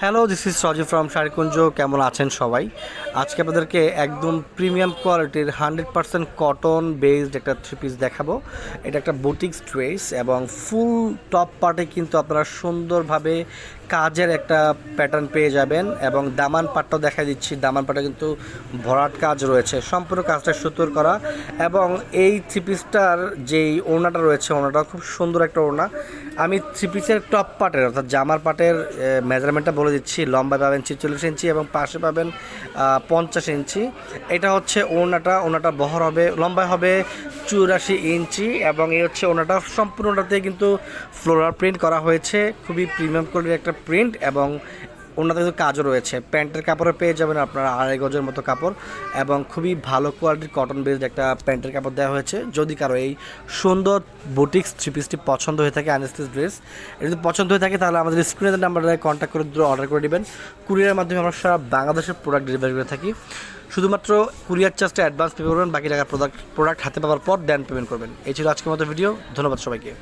Hello this is Saji from Sharikunj কেমন আছেন সবাই? আজকে আপনাদেরকে একদম প্রিমিয়াম কোয়ালিটির হান্ড্রেড পার্সেন্ট কটন বেসড একটা থ্রি পিস দেখাবো। এটা একটা বুটিক্স ড্রেস এবং ফুল টপ পার্টে কিন্তু আপনারা সুন্দরভাবে কাজের একটা প্যাটার্ন পেয়ে যাবেন এবং দামান পাটটাও দেখা দিচ্ছি। দামান পাটে কিন্তু ভরাট কাজ রয়েছে। সম্পূর্ণ কাজটা সুতোর করা এবং এই থ্রি পিসটার যেই ওড়নাটা রয়েছে ওড়নাটা খুব সুন্দর একটা ওড়না। আমি থ্রি পিসের টপ পার্টের অর্থাৎ জামার পার্টের মেজারমেন্টটা বলে দিচ্ছি লম্বা পাবেন ছিচল্লিশ ইঞ্চি এবং পাশে পাবেন পঞ্চাশ ইঞ্চি। এটা হচ্ছে ওনাটা ওনাটা বহর হবে লম্বা হবে চুরাশি ইঞ্চি এবং এই হচ্ছে ওনাটা সম্পূর্ণটাতে কিন্তু ফ্লোরার প্রিন্ট করা হয়েছে। খুবই প্রিমিয়াম কোয়ালিটির একটা প্রিন্ট এবং ওনাতে কিন্তু কাজও রয়েছে। প্যান্টের কাপড়ে পেয়ে যাবেন আপনারা আড়াই গজের মতো কাপড় এবং খুবই ভালো কোয়ালিটির কটন বেসড একটা প্যান্টের কাপড় দেওয়া হয়েছে। যদি কারও এই সুন্দর বুটিক্স থ্রি পিসটি পছন্দ হয়ে থাকে আনস্টিস ড্রেস যদি পছন্দ হয়ে থাকে তাহলে আমাদের স্ক্রিনের নাম্বারে কন্ট্যাক্ট করে দ্রুত অর্ডার করে নেবেন কুরিয়ারের মাধ্যমে আমরা সারা বাংলাদেশের প্রোডাক্ট ডেলিভারি করে থাকি। শুধুমাত্র কুরিয়ার চার্জটা অ্যাডভান্স পে করবেন, বাকি টাকা প্রোডাক্ট প্রোডাক্ট হাতে পাওয়ার পর দেন পেমেন্ট করবেন। এই ছিল আজকের মতো ভিডিও ধন্যবাদ সবাইকে।